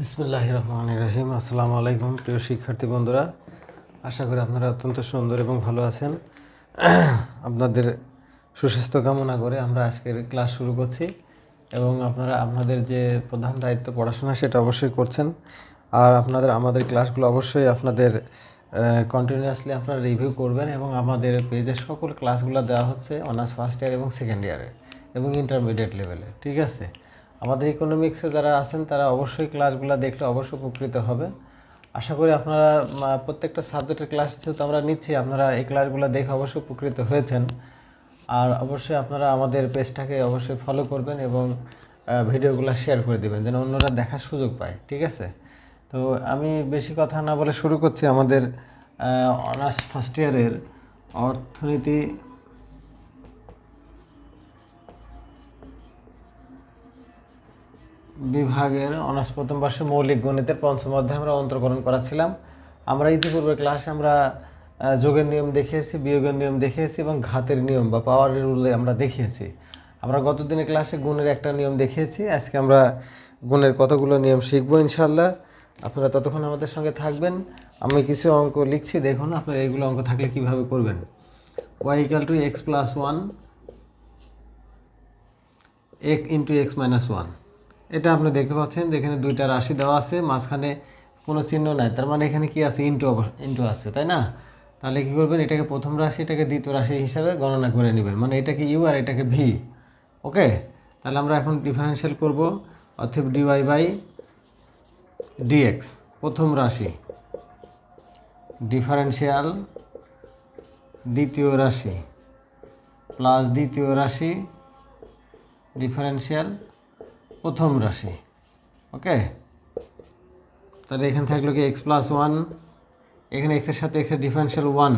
বিসমুল্লাহ রহমান রহিম আসসালামু আলাইকুম প্রিয় শিক্ষার্থী বন্ধুরা। আশা করি আপনারা অত্যন্ত সুন্দর এবং ভালো আছেন। আপনাদের সুস্বাস্থ্য কামনা করে আমরা আজকের ক্লাস শুরু করছি এবং আপনারা আপনাদের যে প্রধান দায়িত্ব পড়াশোনা সেটা অবশ্যই করছেন। আর আপনাদের, আমাদের ক্লাসগুলো অবশ্যই আপনাদের কন্টিনিউয়াসলি আপনারা রিভিউ করবেন এবং আমাদের পেজের সকল ক্লাসগুলো দেওয়া হচ্ছে অনার্স ফার্স্ট ইয়ার এবং সেকেন্ড ইয়ারে এবং ইন্টারমিডিয়েট লেভেলে ঠিক আছে? আমাদের ইকোনমিক্সে যারা আছেন, তারা অবশ্যই ক্লাসগুলো দেখলে অবশ্যই উপকৃত হবে। আশা করি আপনারা প্রত্যেকটা সাবজেক্টের ক্লাস যেহেতু আমরা নিচ্ছি, আপনারা এই ক্লাসগুলো দেখে অবশ্যই উপকৃত হয়েছেন। আর অবশ্যই আপনারা আমাদের পেজটাকে অবশ্যই ফলো করবেন এবং ভিডিওগুলো শেয়ার করে দেবেন, যেন অন্যরা দেখার সুযোগ পায়, ঠিক আছে? তো আমি বেশি কথা না বলে শুরু করছি আমাদের অনার্স ফার্স্ট ইয়ারের অর্থনীতি বিভাগের অনার্স প্রথম বর্ষে মৌলিক গণিতের পঞ্চম অধ্যায়ে আমরা অন্তর্করণ করাছিলাম। আমরা ইতিপূর্বে ক্লাসে আমরা যোগের নিয়ম দেখিয়েছি, বিয়োগের নিয়ম দেখিয়েছি এবং ঘাতের নিয়ম বা পাওয়ারের রুলে আমরা দেখিয়েছি। আমরা গত দিনে ক্লাসে গুণের একটা নিয়ম দেখিয়েছি। আজকে আমরা গুণের কতগুলো নিয়ম শিখব ইনশাল্লাহ আপনারা ততক্ষণ আমাদের সঙ্গে থাকবেন। আমি কিছু অঙ্ক লিখছি, দেখুন আপনারা এইগুলো অঙ্ক থাকলে কীভাবে করবেন। Y equal to X plus one এক ইন্টু এক্স মাইনাস ওয়ান এটা আপনি দেখতে পাচ্ছেন এখানে দুইটা রাশি দেওয়া আছে, মাঝখানে কোনো চিহ্ন নাই। তার মানে এখানে কি আছে? ইন্টু ইন্টু আছে, তাই না? তাহলে কি করবেন? এটাকে প্রথম রাশি, এটাকে দ্বিতীয় রাশি হিসাবে গণনা করে নেবেন। মানে এটাকে ইউ আর এটাকে ভি ওকে? তাহলে আমরা এখন ডিফারেন্সিয়াল করব অর্থাৎ ডিওয়াই বাই ডিএক্স প্রথম রাশি। ডিফারেন্সিয়াল দ্বিতীয় রাশি। প্লাস দ্বিতীয় রাশি ডিফারেন্সিয়াল প্রথম রাশি ওকে তাহলে এখানে থাকল কি এক্স প্লাস ওয়ান এখানে এক্সের সাথে এক্সের ডিফারেন্সিয়াল ওয়ান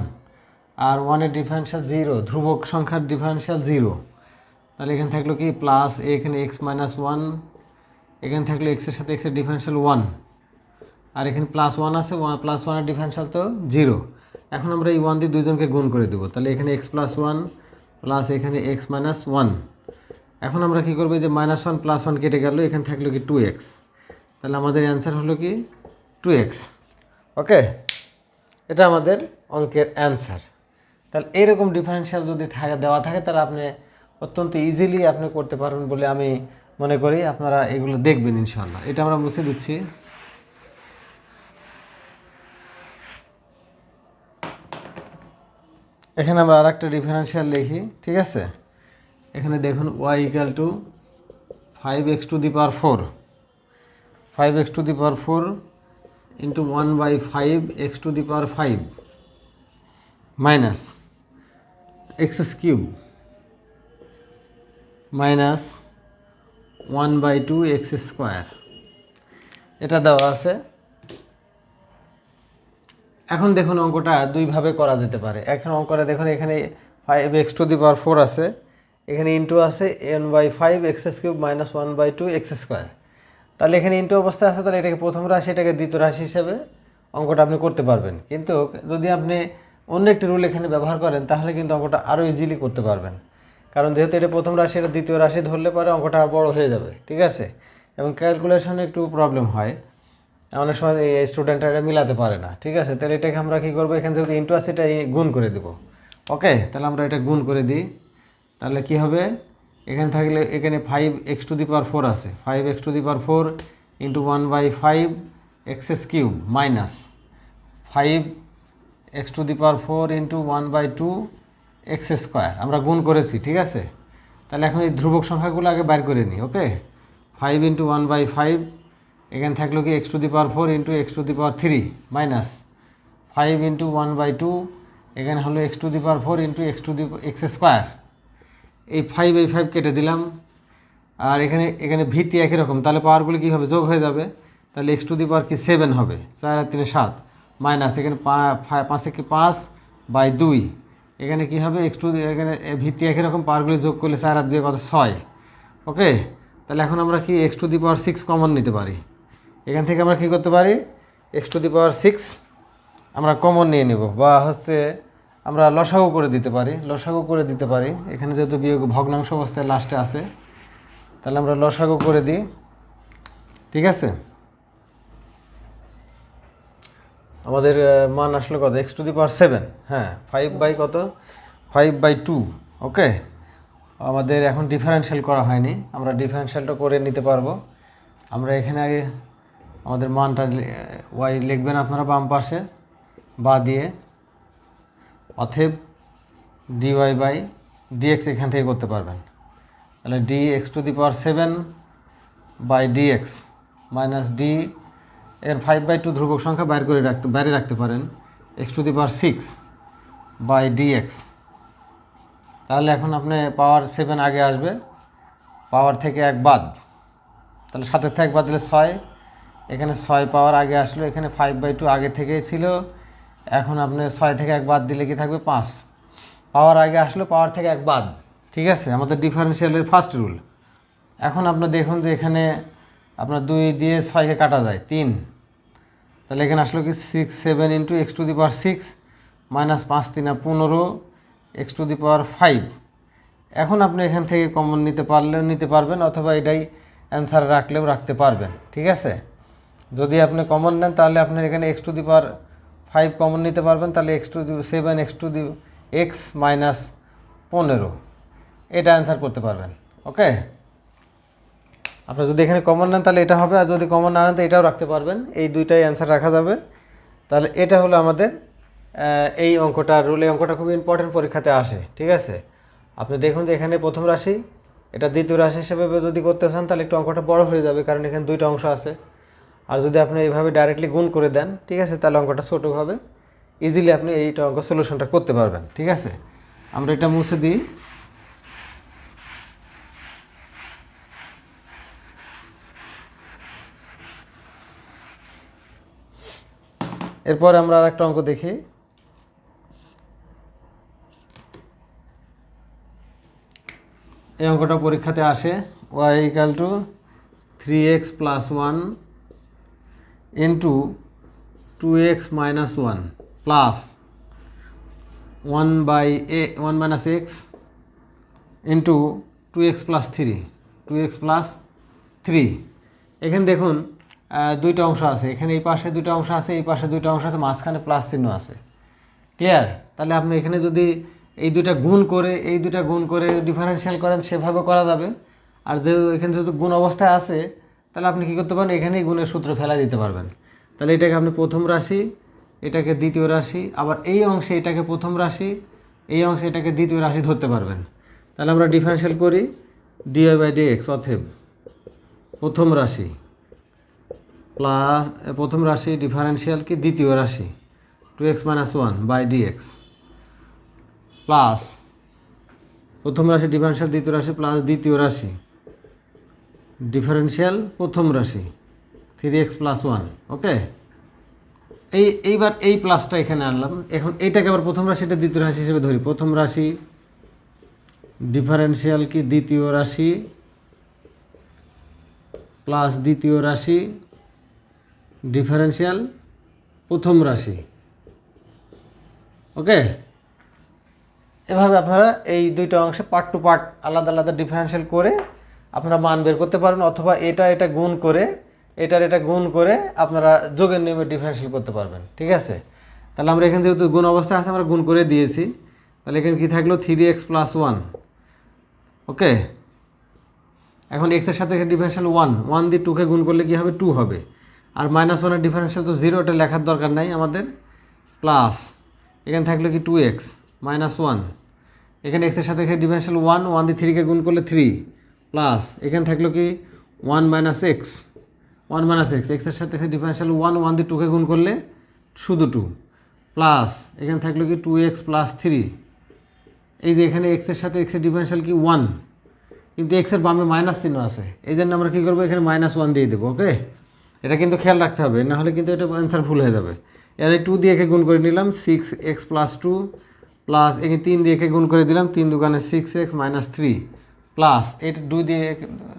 আর ওয়ানের ডিফারেন্সিয়াল জিরো ধ্রুবক সংখ্যার ডিফারেন্সিয়াল জিরো তাহলে এখানে থাকল কি? প্লাস এখানে এক্স মাইনাস ওয়ান এখানে থাকল এক্সের সাথে এক্সের ডিফারেন্সিয়াল ওয়ান আর এখানে প্লাস ওয়ান আছে ওয়ান প্লাস ওয়ানের ডিফারেন্সিয়াল তো জিরো এখন আমরা এই ওয়ান দিয়ে দুইজনকে গুণ করে দেবো। তাহলে এখানে এক্স প্লাস ওয়ান প্লাস এখানে এক্স মাইনাস ওয়ান এখন আমরা কী করব যে মাইনাস ওয়ান প্লাস ওয়ান কেটে গেল, এখানে থাকল কি টু এক্স তাহলে আমাদের অ্যান্সার হলো কি টু এক্স ওকে এটা আমাদের অঙ্কের অ্যান্সার তাহলে এইরকম ডিফারেন্সিয়াল যদি থাকে, দেওয়া থাকে, তাহলে আপনি অত্যন্ত ইজিলি আপনি করতে পারবেন বলে আমি মনে করি। আপনারা এগুলো দেখবেন ইনশাল্লাহ এটা আমরা মুছে দিচ্ছি। এখানে আমরা আর একটা ডিফারেন্সিয়াল লিখি, ঠিক আছে? এখানে দেখুন Y equal to five X to the power four five X to the power four into one by five X to the power five minus X cube minus one by two X square এটা দেওয়া আছে। এখন দেখুন অঙ্কটা দুইভাবে করা যেতে পারে। এখন অঙ্কটা দেখুন এখানে five X to the power four আছে। এখানে ইন্টু আছে N by five X cube minus one by two X square তাহলে এখানে ইন্টু অবস্থা আছে, তাহলে এটাকে প্রথম রাশি, এটাকে দ্বিতীয় রাশি হিসেবে অঙ্কটা আপনি করতে পারবেন। কিন্তু যদি আপনি অন্য একটি রুল এখানে ব্যবহার করেন, তাহলে কিন্তু অঙ্কটা আরও ইজিলি করতে পারবেন। কারণ যেহেতু এটা প্রথম রাশি, এটা দ্বিতীয় রাশি ধরলে পরে অঙ্কটা আর বড় হয়ে যাবে, ঠিক আছে? এবং ক্যালকুলেশনে একটু প্রবলেম হয়। অনেক সময় এই স্টুডেন্টরা এটা মিলাতে পারে না, ঠিক আছে? তাহলে এটাকে আমরা কী করব? এখানে যেহেতু ইন্টু আছে এটা গুণ করে দেবো। ওকে তাহলে আমরা এটা গুণ করে দিই। তাহলে কি হবে? এখানে থাকলে এখানে five X to the power four আছে। Five X to the power four into one by five X's cube minus five X to the power four into one by two X square আমরা গুণ করেছি, ঠিক আছে? তাহলে এখন এই ধ্রুবক সংখ্যাগুলো আগে বাইর করে নিই okay five into one by five এখানে থাকল কি X to the power four into X to the power three minus five into one by two এখানে হলো X to the power four into X to the X square এই five এই five কেটে দিলাম। আর এখানে এখানে ভিত্তি একই রকম। তাহলে পাওয়ারগুলো কী হবে? যোগ হয়ে যাবে। তাহলে এক্স টু দি পাওয়ার কি সেভেন হবে? চার আর তিনে সাত। মাইনাস এখানে পাঁচে কি পাঁচ? বাই দুই। এখানে কি হবে? এক্স টু এখানে ভিত্তি একই রকম। পাওয়ারগুলি যোগ করলে চার আর দুই কত? ছয়। ওকে তাহলে এখন আমরা কি X to the power six common নিতে পারি? এখান থেকে আমরা কী করতে পারি? X to the power six আমরা কমন নিয়ে নেব। বা হচ্ছে আমরা লসাগু করে দিতে পারি, লসাগু করে দিতে পারি। এখানে যেহেতু বিয়োগ ভগ্নাংশ অবস্থায় লাস্টে আছে, তাহলে আমরা লসাগু করে দিই। ঠিক আছে? আমাদের মান আসলো কত? X to the power seven হ্যাঁ ফাইভ বাই কত? ফাইভ বাই টু ওকে আমাদের এখন ডিফারেন্সিয়াল করা হয়নি, আমরা ডিফারেন্সিয়ালটা করে নিতে পারব। আমরা এখানে আগে আমাদের মানটা ওয়াই লিখবেন আপনারা বাম পাশে, বা দিয়ে। অথেব ডিওয়াই বাই ডিএক্স এখান থেকে করতে পারবেন। তাহলে d x to the power seven by dx minus d এর ফাইভ বাই টু ধ্রুবক সংখ্যা বাইর করে রাখতে বাইরে রাখতে পারেন। X to the power six by dx তাহলে এখন আপনি পাওয়ার সেভেন আগে আসবে। পাওয়ার থেকে এক বাদ। তাহলে সাতের থেকে এক বাদ দিলে ছয়। এখানে ছয় পাওয়ার আগে আসলো। এখানে ফাইভ বাই টু আগে থেকেই ছিল। এখন আপনি ছয় থেকে এক বাদ দিলে কি থাকবে? পাঁচ। পাওয়ার আগে আসলো, পাওয়ার থেকে এক বাদ। ঠিক আছে? আমাদের ডিফারেন্সিয়ালের ফার্স্ট রুল এখন আপনি দেখুন যে এখানে আপনার দুই দিয়ে ছয়কে কাটা যায়, তিন। তাহলে এখানে আসলো কি? Six seven into x to the power six minus পাঁচ তিনা পনেরো x to the power five এখন আপনি এখান থেকে কমন নিতে পারলেও নিতে পারবেন অথবা এটাই অ্যান্সার রাখলেও রাখতে পারবেন। ঠিক আছে? যদি আপনি কমন নেন, তাহলে আপনার এখানে x to the power five common নিতে পারবেন, তাহলে x to the seven x to the x minus পনেরো। এটা অ্যান্সার করতে পারবেন ওকে আপনার যদি এখানে কমন নেন, তাহলে এটা হবে, আর যদি কমন না নেন, তো এটাও রাখতে পারবেন। এই দুইটাই অ্যান্সার রাখা যাবে। তাহলে এটা হলো আমাদের এই অঙ্কটা রুল এই অঙ্কটা খুব ইম্পর্টেন্ট পরীক্ষাতে আসে, ঠিক আছে? আপনি দেখুন যে এখানে প্রথম রাশি, এটা দ্বিতীয় রাশি হিসেবে যদি করতে চান, তাহলে একটু অঙ্কটা বড় হয়ে যাবে, কারণ এখানে দুইটা অংশ আছে। আর যদি আপনি এইভাবে ডাইরেক্টলি গুণ করে দেন, ঠিক আছে, তাহলে অঙ্কটা ছোটো হবে। ইজিলি আপনি এইটা অঙ্ক সলিউশনটা করতে পারবেন, ঠিক আছে? আমরা এটা মুছে দিই। এরপর আমরা আর একটা অঙ্ক দেখি। এই অঙ্কটা পরীক্ষাতে আসে। Y equal to three x plus one into two x minus one plus one by a one minus x into two x plus three two x plus three এখানে দেখুন দুইটা অংশ আছে। এখানে এই পাশে দুইটা অংশ আছে, এই পাশে দুইটা অংশ আছে, মাঝখানে প্লাস চিহ্ন আছে। ক্লিয়ার তাহলে আপনি এখানে যদি এই দুইটা গুণ করে, এই দুইটা গুণ করে ডিফারেন্সিয়াল করেন, সেভাবে করা যাবে। আর যে এখানে যদি গুণ অবস্থায় আছে তাহলে আপনি কী করতে পারেন? এখানেই গুণের সূত্র ফেলা দিতে পারবেন। তাহলে এটাকে আপনি প্রথম রাশি, এটাকে দ্বিতীয় রাশি, আবার এই অংশে এটাকে প্রথম রাশি, এই অংশে এটাকে দ্বিতীয় রাশি ধরতে পারবেন। তাহলে আমরা ডিফারেন্সিয়াল করি D Y by D X অথেব প্রথম রাশি প্লাস প্রথম রাশি ডিফারেন্সিয়াল কি? দ্বিতীয় রাশি two x minus one by dx plus প্রথম রাশি ডিফারেন্সিয়াল দ্বিতীয় রাশি প্লাস দ্বিতীয় রাশি। ডিফারেন্সিয়াল প্রথম রাশি three x plus one okay এই, এইবার এই প্লাসটা এখানে আনলাম। এখন এইটাকে আবার প্রথম রাশিটা দ্বিতীয় রাশি হিসেবে ধরি। প্রথম রাশি ডিফারেন্সিয়াল কি? দ্বিতীয় রাশি প্লাস দ্বিতীয় রাশি ডিফারেন্সিয়াল প্রথম রাশি ওকে এভাবে আপনারা এই দুইটা অংশে পার্ট টু পার্ট আলাদা আলাদা ডিফারেন্সিয়াল করে আপনারা মান বের করতে পারেন অথবা এটা এটা গুণ করে, এটার এটা গুণ করে আপনারা যোগের নিয়মে ডিফারেন্সিয়াল করতে পারবেন, ঠিক আছে? তাহলে আমরা এখানে যেহেতু গুণ অবস্থায় আছে, আমরা গুণ করে দিয়েছি। তাহলে এখানে কী থাকল? Three x plus one okay এখন এক্সের সাথে ডিফারেন্সিয়াল ওয়ান ওয়ান দিয়ে টুকে গুণ করলে কী হবে? টু হবে। আর মাইনাস ওয়ানের ডিফারেন্সিয়াল তো জিরো এটা লেখার দরকার নাই আমাদের। প্লাস এখানে থাকল কি টু এক্স মাইনাস ওয়ান এখানে এক্সের সাথে ডিফারেন্সিয়াল ওয়ান ওয়ান দিয়ে থ্রিকে গুণ করলে থ্রি প্লাস এখানে থাকল কি one minus x one minus x এক্সের সাথে ডিফারেন্সিয়াল ওয়ান ওয়ান দিয়ে টুকে গুণ করলে শুধু টু প্লাস এখানে থাকল কি টু এক্স প্লাস থ্রি এই যে এখানে এক্সের সাথে এক্সের ডিফারেন্সিয়াল কি ওয়ান কিন্তু এক্সের বামে মাইনাস চিহ্ন আছে, এই জন্য আমরা কী করব, এখানে মাইনাস ওয়ান দিয়ে দেবো ওকে এটা কিন্তু খেয়াল রাখতে হবে, না হলে কিন্তু এটা অ্যান্সার ভুল হয়ে যাবে। এখানে টু দিয়ে একে গুণ করে নিলাম six x plus two plus এখানে তিন দিয়ে একে গুণ করে দিলাম, তিন দোকানে six x minus three plus এটা দুই দিয়ে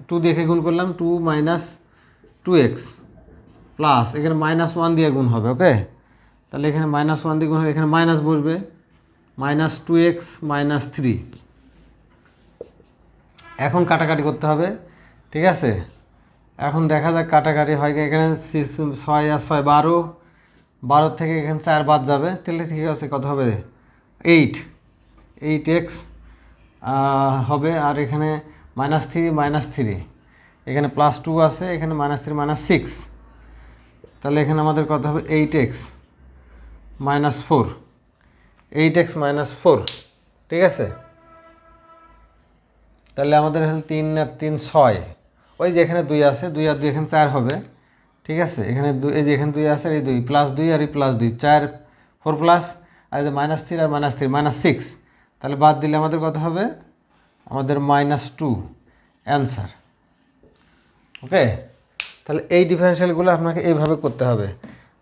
টু দিয়ে গুণ করলাম two minus two x plus এখানে মাইনাস ওয়ান দিয়ে গুণ হবে ওকে তাহলে এখানে মাইনাস ওয়ান দিয়ে গুণ হবে এখানে মাইনাস বসবে minus two x minus three এখন কাটাকাটি করতে হবে, ঠিক আছে? এখন দেখা যাক কাটাকাটি হয় এখানে ছয় আর ছয় বারো বারো থেকে এখানে চার বাদ যাবে, তাহলে ঠিক আছে, কত হবে? এইট এইট এক্স হবে আর এখানে মাইনাস থ্রি মাইনাস থ্রি এখানে প্লাস টু আছে, এখানে মাইনাস থ্রি মাইনাস সিক্স তাহলে এখানে আমাদের কত হবে? Eight x minus four eight x minus four ঠিক আছে? তাহলে আমাদের হল তিন আর তিন ছয়। ওই যে এখানে দুই আছে, দুই আর দুই এখানে চার হবে, ঠিক আছে? এখানে দুই, এই যে এখানে দুই আছে, এই দুই প্লাস দুই আর এই প্লাস দুই, চার ফোর প্লাস আর যে মাইনাস থ্রি আর মাইনাস থ্রি মাইনাস সিক্স তাহলে বাদ দিলে আমাদের কত হবে? আমাদের মাইনাস টু অ্যান্সার ওকে তাহলে এই ডিফারেন্সিয়ালগুলো আপনাকে এইভাবে করতে হবে।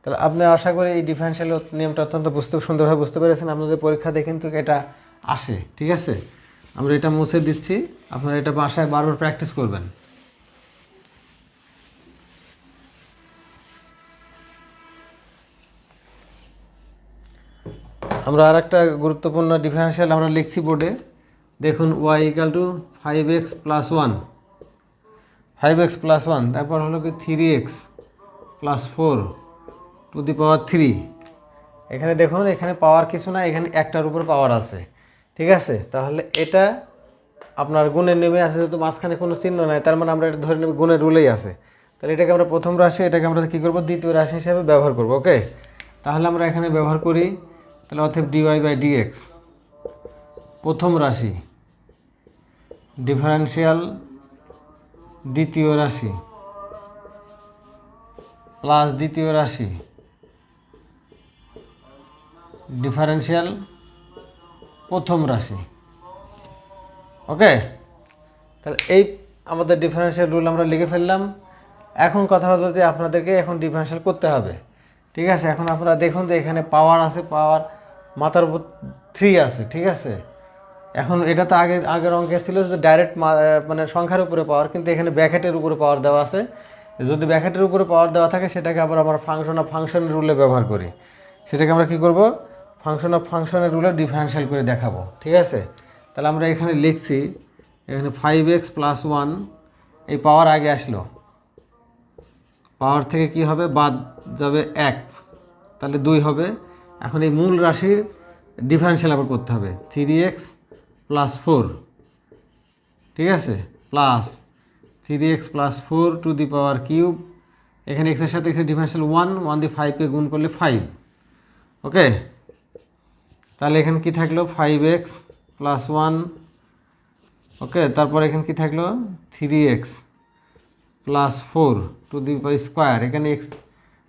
তাহলে আপনি আশা করি এই ডিফারেন্সিয়াল নিয়মটা অত্যন্ত বুঝতে সুন্দরভাবে বুঝতে পেরেছেন। আপনাদের পরীক্ষাতে কিন্তু এটা আসে। ঠিক আছে? আমরা এটা মুছে দিচ্ছি। আপনারা এটা বাসায় বারবার প্র্যাকটিস করবেন। আমরা আর একটা গুরুত্বপূর্ণ ডিফারেন্সিয়াল আমরা লিখছি বোর্ডে দেখুন y equal to five x plus one five x plus one তারপর হলো কি three x plus four to the power three এখানে দেখুন, এখানে পাওয়ার কিছু না, এখানে একটার উপর পাওয়ার আছে। ঠিক আছে? তাহলে এটা আপনার গুণের নেমে আছে, যেহেতু মাঝখানে কোনো চিহ্ন নাই, তার মানে আমরা এটা ধরে নেব গুণের রুলেই আছে। তাহলে এটাকে আমরা প্রথম রাশি, এটাকে আমরা কী করব? দ্বিতীয় রাশি হিসাবে ব্যবহার করব ওকে তাহলে আমরা এখানে ব্যবহার করি তাহলে অথব ডিওয়াই বাই ডিএক্স প্রথম রাশি ডিফারেন্সিয়াল দ্বিতীয় রাশি প্লাস দ্বিতীয় রাশি ডিফারেন্সিয়াল প্রথম রাশি। ওকে তাহলে এই আমাদের ডিফারেন্সিয়াল রুল আমরা লিখে ফেললাম। এখন কথা হলো যে আপনাদেরকে এখন ডিফারেন্সিয়াল করতে হবে। ঠিক আছে? এখন আপনারা দেখুন যে এখানে পাওয়ার আছে পাওয়ার মাথার উপর থ্রি আছে, ঠিক আছে? এখন এটা তো আগের আগের অঙ্কে ছিল যে ডাইরেক্ট মানে সংখ্যার উপরে পাওয়ার কিন্তু এখানে ব্যাকেটের উপরে পাওয়ার দেওয়া আছে। যদি ব্যাকেটের উপরে পাওয়ার দেওয়া থাকে, সেটাকে আবার আমরা ফাংশন অফ ফাংশনের রুলে ব্যবহার করি। সেটাকে আমরা কি করব? ফাংশন অফ ফাংশনের রুলে ডিফারেন্সিয়াল করে দেখাবো, ঠিক আছে? তাহলে আমরা এখানে লিখছি, এখানে ফাইভ এক্স প্লাস ওয়ান এই পাওয়ার আগে আসলো। পাওয়ার থেকে কি হবে? বাদ যাবে এক। তাহলে দুই হবে। এখন এই মূল রাশির ডিফারেন্সিয়াল আবার করতে হবে। থ্রি এক্স প্লাস ফোর ঠিক আছে? Plus three x plus four to the power cube এখানে এক্সের সাথে এখানে ডিফারেন্সিয়াল ওয়ান ওয়ান দিয়ে ফাইভকে গুণ করলে ফাইভ ওকে তাহলে এখানে কি থাকল? Five x plus one okay তারপর এখানে কি থাকল? Three x plus four to the square এখানে এক্স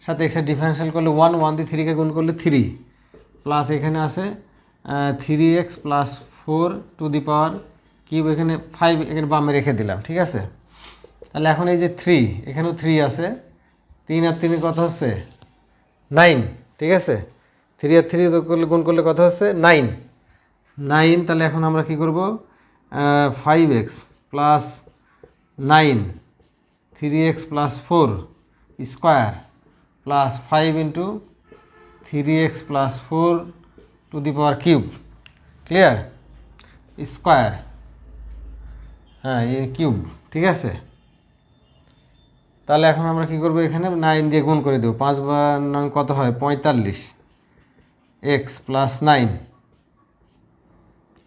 সাথে এক্সের ডিফারেন্সিয়াল করলে ওয়ান ওয়ান দিয়ে থ্রিকে গুণ করলে থ্রি প্লাস এখানে আছে three x plus four to the power cube এখানে ফাইভ এখানে বামে রেখে দিলাম, ঠিক আছে? তাহলে এখন এই যে থ্রি এখানেও থ্রি আছে। তিন আর তিনে কত হচ্ছে? নাইন ঠিক আছে? থ্রি আর থ্রি করলে, গুণ করলে কত হচ্ছে? নাইন নাইন তাহলে এখন আমরা কি করব? Five x plus nine three x plus four square plus five into three x plus four to the power cube clear square হ্যাঁ এ কিউব ঠিক আছে? তাহলে এখন আমরা কি করব এখানে? নাইন দিয়ে গুণ করে দেবো। পাঁচ বার নং কত হয়? পঁয়তাল্লিশ। এক্স প্লাস নাইন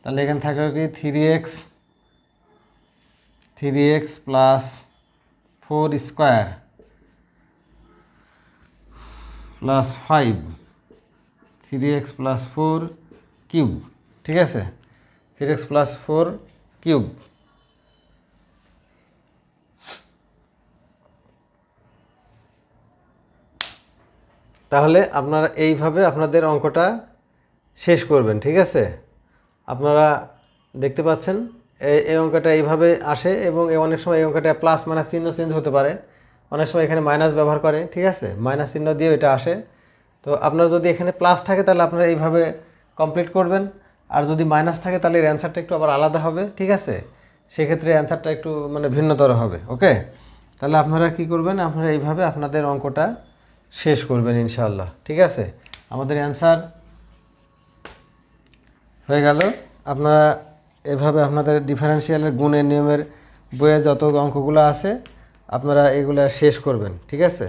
তাহলে এখানে থাকবে কি? Three x three x plus four square plus five three x plus four cube ঠিক আছে? Three x plus four cube তাহলে আপনারা এইভাবে আপনাদের অঙ্কটা শেষ করবেন, ঠিক আছে? আপনারা দেখতে পাচ্ছেন এই অঙ্কটা এইভাবে আসে এবং অনেক সময় এই অঙ্কটা প্লাস মাইনাস চিহ্ন চেঞ্জ হতে পারে। অনেক সময় এখানে মাইনাস ব্যবহার করে, ঠিক আছে? মাইনাস চিহ্ন দিয়ে এটা আসে। তো আপনার যদি এখানে প্লাস থাকে, তাহলে আপনারা এইভাবে কমপ্লিট করবেন। আর যদি মাইনাস থাকে, তাহলে এর অ্যান্সারটা একটু আবার আলাদা হবে, ঠিক আছে? সেক্ষেত্রে অ্যান্সারটা একটু মানে ভিন্নতর হবে ওকে তাহলে আপনারা কি করবেন, আপনারা এইভাবে আপনাদের অঙ্কটা শেষ করবেন ইনশাআল্লাহ, ঠিক আছে? আমাদের অ্যান্সার হয়ে গেল। আপনারা এভাবে আপনাদের ডিফারেন্সিয়ালের গুণের নিয়মের বইয়ে যত অঙ্কগুলো আছে, আপনারা এগুলো শেষ করবেন, ঠিক আছে?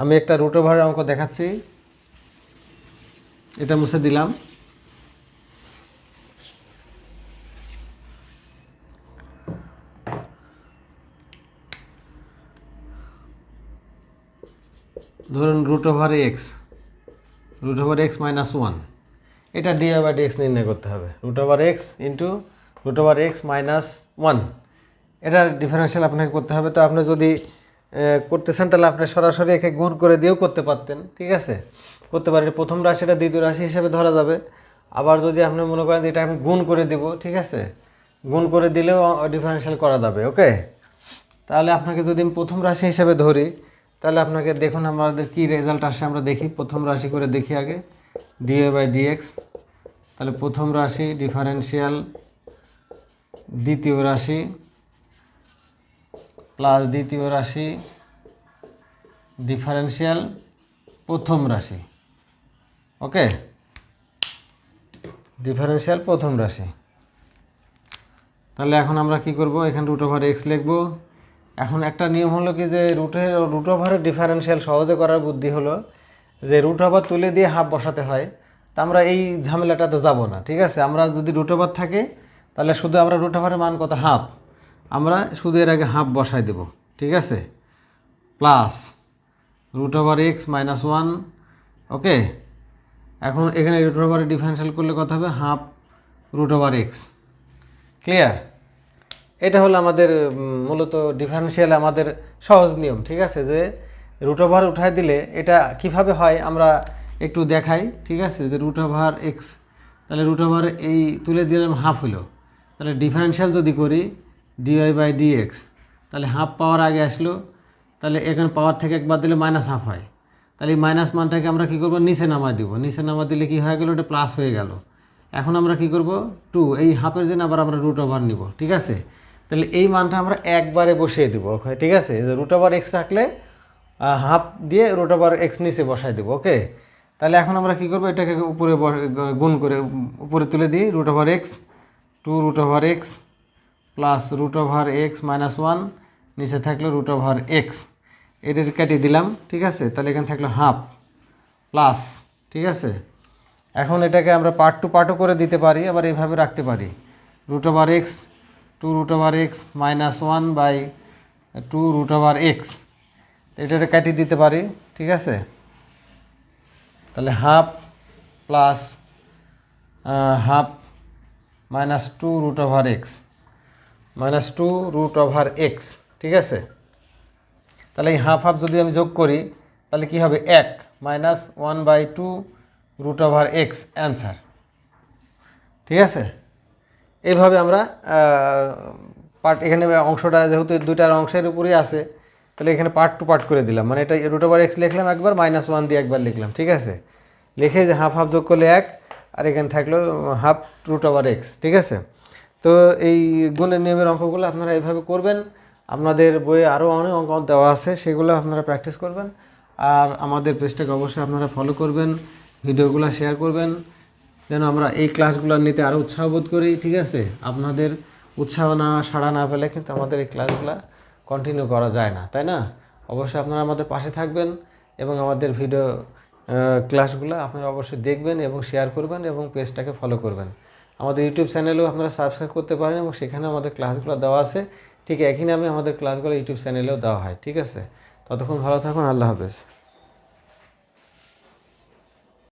আমি একটা রুট ওভারের অঙ্ক দেখাচ্ছি। এটা মুছে দিলাম। ধরুন root over x root over x minus one এটা ডিআই বাই ডিএক্স নির্ণয় করতে হবে। Root over x into root over x minus one এটার ডিফারেন্সিয়াল আপনাকে করতে হবে। তো আপনি যদি আহ, করতে চান তাহলে আপনি সরাসরি একে গুণ করে দিয়েও করতে পারতেন ঠিক আছে? করতে পারেন প্রথম রাশিটা দ্বিতীয় রাশি হিসেবে ধরা যাবে। আবার যদি আপনি মনে করেন এটা আমি গুণ করে দিব ঠিক আছে? গুণ করে দিলেও ডিফারেন্সিয়াল করা যাবে ওকে তাহলে আপনাকে যদি আমি প্রথম রাশি হিসেবে ধরি তাহলে আপনাকে দেখুন আমাদের কি রেজাল্ট আসে আমরা দেখি। প্রথম রাশি করে দেখি আগে ডিএ বাই ডিএক্স তাহলে প্রথম রাশি ডিফারেন্সিয়াল দ্বিতীয় রাশি প্লাস দ্বিতীয় রাশি ডিফারেন্সিয়াল প্রথম রাশি। ওকে ডিফারেন্সিয়াল প্রথম রাশি। তাহলে এখন আমরা কি করব? এখানে রুট ওভার এক্স লিখব। এখন একটা নিয়ম হলো কি যে রুটের রুট ওভারের ডিফারেন্সিয়াল সহজে করার বুদ্ধি হলো যে রুট ওভার তুলে দিয়ে হাফ বসাতে হয়। তা আমরা এই ঝামেলাটাতে যাব না, ঠিক আছে? আমরা যদি রুট ওভার থাকে, তাহলে শুধু আমরা রুট ওভারের মান কত? হাফ আমরা এর আগে হাফ বসাই দেব, ঠিক আছে? Plus root over x minus one okay এখন এখানে রুট ওভারের ডিফারেন্সিয়াল করলে কত হবে? Half root over x clear এটা হলো আমাদের মূলত ডিফারেন্সিয়াল আমাদের সহজ নিয়ম, ঠিক আছে? যে রুট ওভার উঠাই দিলে এটা কীভাবে হয় আমরা একটু দেখাই, ঠিক আছে? যে রুট ওভার এক্স তাহলে রুট ওভার এই তুলে দিলাম হাফ হলো। তাহলে ডিফারেন্সিয়াল যদি করি ডিওয়াই বাই ডিএক্স তাহলে হাফ পাওয়ার আগে আসলো, তাহলে এখানে পাওয়ার থেকে একবার দিলে মাইনাস হাফ হয়। তাহলে মাইনাস মানটাকে আমরা কী করব? নিচে নামাই দিব। নিচে নামা দিলে কি হয়ে গেল? ওটা প্লাস হয়ে গেল। এখন আমরা কি করব? টু এই হাফের জন্য আবার আমরা রুট ওভার নিব, ঠিক আছে? তাহলে এই মানটা আমরা একবারে বসিয়ে দিব ওকে ঠিক আছে? রুট ওভার এক্স থাকলে হাফ দিয়ে রুট ওভার এক্স নিচে বসাই দেবো ওকে তাহলে এখন আমরা কি করব? এটাকে উপরে গুণ করে উপরে তুলে দিই root over x two root over x plus root over x minus one নিচে থাকল রুট ওভার এক্স এটার কেটে দিলাম, ঠিক আছে? তাহলে এখানে থাকল হাফ প্লাস ঠিক আছে? এখন এটাকে আমরা পার্ট টু পার্টও করে দিতে পারি, আবার এইভাবে রাখতে পারি। Root over x two root over x minus one by two root over x এটাকে কাটিয়ে দিতে পারি, ঠিক আছে? তাহলে half plus half minus two root over x minus two root over x ঠিক আছে? তাহলে এই হাফ হাফ যদি আমি যোগ করি, তাহলে কি হবে? এক minus one by two root over x answer ঠিক আছে? এইভাবে আমরা পার্ট এখানে অংশটা যেহেতু দুইটার অংশের উপরেই আছে, তাহলে এখানে পার্ট টু পার্ট করে দিলাম। মানে এটা রুট ওভার এক্স লিখলাম একবার মাইনাস ওয়ান দিয়ে একবার লিখলাম, ঠিক আছে? লিখে যে হাফ হাফ যোগ করলে এক, আর এখানে থাকল হাফ রুট ওভার এক্স ঠিক আছে? তো এই গুণের নিয়মের অঙ্কগুলো আপনারা এইভাবে করবেন। আপনাদের বইয়ে আরও অনেক অঙ্ক দেওয়া আছে, সেগুলো আপনারা প্র্যাকটিস করবেন। আর আমাদের পেজটাকে অবশ্যই আপনারা ফলো করবেন, ভিডিওগুলো শেয়ার করবেন, যেন আমরা এই ক্লাসগুলো নিতে আরও উৎসাহ বোধ করি, ঠিক আছে? আপনাদের উৎসাহ না, সাড়া না পেলে কিন্তু আমাদের এই ক্লাসগুলো কন্টিনিউ করা যায় না, তাই না? অবশ্যই আপনারা আমাদের পাশে থাকবেন এবং আমাদের ভিডিও ক্লাসগুলো আপনারা অবশ্যই দেখবেন এবং শেয়ার করবেন এবং পেজটাকে ফলো করবেন। আমাদের ইউটিউব চ্যানেলেও আপনারা সাবস্ক্রাইব করতে পারেন এবং সেখানে আমাদের ক্লাসগুলো দেওয়া আছে। ঠিক একই নামে আমাদের ক্লাসগুলো ইউটিউব চ্যানেলেও দেওয়া হয়। ঠিক আছে? ততক্ষণ ভালো থাকুন, আল্লাহ হাফেজ।